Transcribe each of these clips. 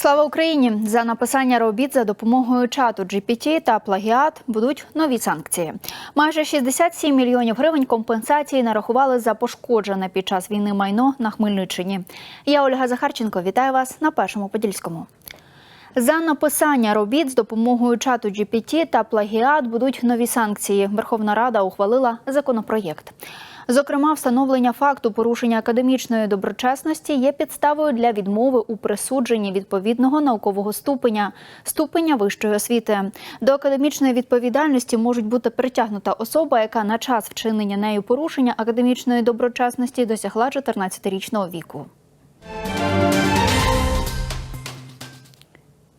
Слава Україні! За написання робіт за допомогою чату GPT та плагіат будуть нові санкції. Майже 67 мільйонів гривень компенсації нарахували за пошкоджене під час війни майно на Хмельниччині. Я Ольга Захарченко. Вітаю вас на першому подільському. За написання робіт з допомогою чату GPT та плагіат будуть нові санкції. Верховна Рада ухвалила законопроєкт. Зокрема, встановлення факту порушення академічної доброчесності є підставою для відмови у присудженні відповідного наукового ступеня, ступеня вищої освіти. До академічної відповідальності можуть бути притягнута особа, яка на час вчинення нею порушення академічної доброчесності досягла 14-річного віку.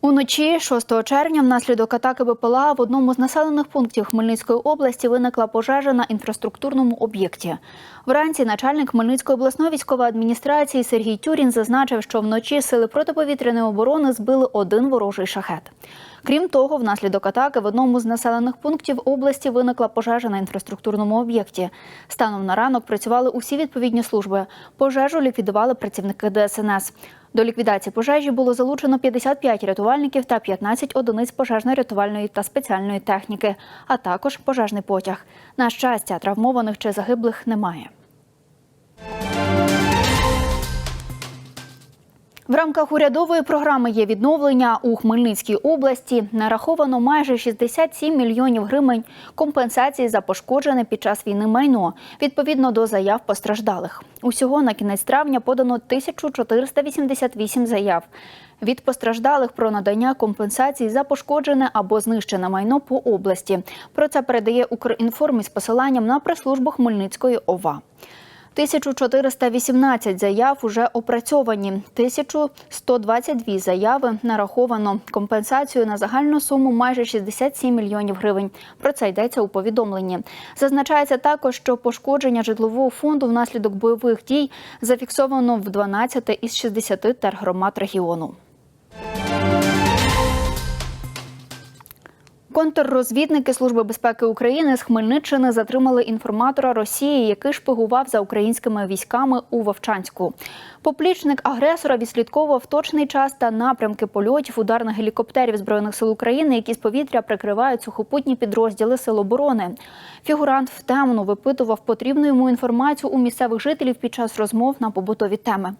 Уночі 6 червня внаслідок атаки БПЛА в одному з населених пунктів Хмельницької області виникла пожежа на інфраструктурному об'єкті. Вранці начальник Хмельницької обласної військової адміністрації Сергій Тюрін зазначив, що вночі сили протиповітряної оборони збили один ворожий шахет. Крім того, внаслідок атаки в одному з населених пунктів області виникла пожежа на інфраструктурному об'єкті. Станом на ранок працювали усі відповідні служби. Пожежу ліквідували працівники ДСНС. До ліквідації пожежі було залучено 55 рятувальників та 15 одиниць пожежно-рятувальної та спеціальної техніки, а також пожежний потяг. На щастя, травмованих чи загиблих немає. В рамках урядової програми є відновлення у Хмельницькій області. Нараховано майже 67 мільйонів гривень компенсації за пошкоджене під час війни майно відповідно до заяв постраждалих. Усього на кінець травня подано 1488 заяв. Від постраждалих про надання компенсацій за пошкоджене або знищене майно по області. Про це передає Укрінформ із посиланням на прес-службу Хмельницької ОВА. 1418 заяв уже опрацьовані. 1122 заяви нараховано компенсацію на загальну суму майже 67 мільйонів гривень. Про це йдеться у повідомленні. Зазначається також, що пошкодження житлового фонду внаслідок бойових дій зафіксовано в 12 із 60 тергромад регіону. Контррозвідники Служби безпеки України з Хмельниччини затримали інформатора Росії, який шпигував за українськими військами у Вовчанську. Поплічник агресора відслідковував точний час та напрямки польотів ударних гелікоптерів збройних сил України, які з повітря прикривають сухопутні підрозділи Сил оборони. Фігурант втемно випитував потрібну йому інформацію у місцевих жителів під час розмов на побутові теми.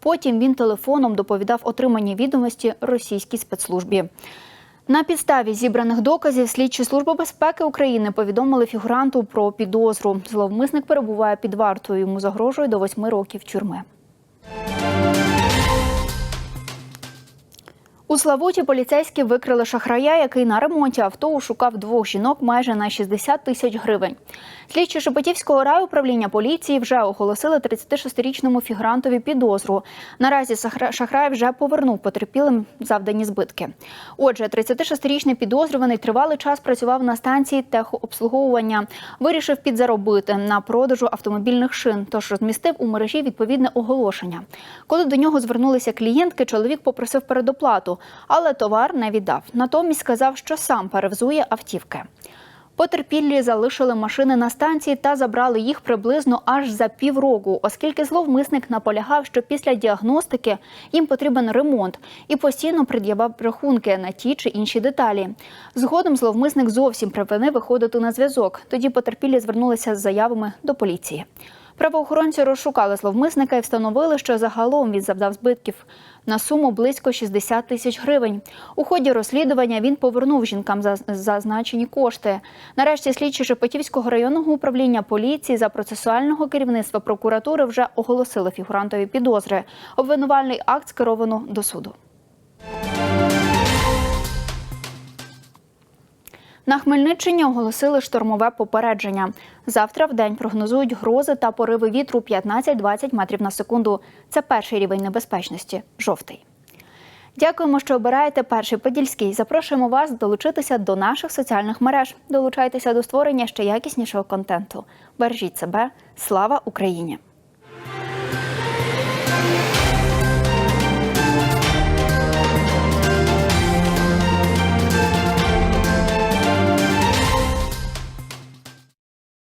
Потім він телефоном доповідав отримані відомості російській спецслужбі. На підставі зібраних доказів слідчі служби безпеки України повідомили фігуранту про підозру. Зловмисник перебуває під вартою. Йому загрожує до восьми років тюрми. У Славуті поліцейські викрили шахрая, який на ремонті авто шукав двох жінок майже на 60 тисяч гривень. Слідчі Шепетівського райуправління поліції вже оголосили 36-річному фігурантові підозру. Наразі шахрай вже повернув потерпілим завдані збитки. Отже, 36-річний підозрюваний тривалий час працював на станції техобслуговування, вирішив підзаробити на продажу автомобільних шин, тож розмістив у мережі відповідне оголошення. Коли до нього звернулися клієнтки, чоловік попросив передоплату але товар не віддав. Натомість сказав, що сам перевзує автівки. Потерпіллі залишили машини на станції та забрали їх приблизно аж за півроку, оскільки зловмисник наполягав, що після діагностики їм потрібен ремонт і постійно пред'явав рахунки на ті чи інші деталі. Згодом зловмисник зовсім припинив виходити на зв'язок. Тоді потерпілі звернулися з заявами до поліції. Правоохоронці розшукали зловмисника і встановили, що загалом він завдав збитків на суму близько 60 тисяч гривень. У ході розслідування він повернув жінкам зазначені кошти. Нарешті слідчі Шепетівського районного управління поліції за процесуального керівництва прокуратури вже оголосили фігурантові підозри. Обвинувальний акт скеровано до суду. На Хмельниччині оголосили штормове попередження. Завтра в день прогнозують грози та пориви вітру 15-20 метрів на секунду. Це перший рівень небезпечності жовтий. Дякуємо, що обираєте перший подільський. Запрошуємо вас долучитися до наших соціальних мереж. Долучайтеся до створення ще якіснішого контенту. Бережіть себе. Слава Україні!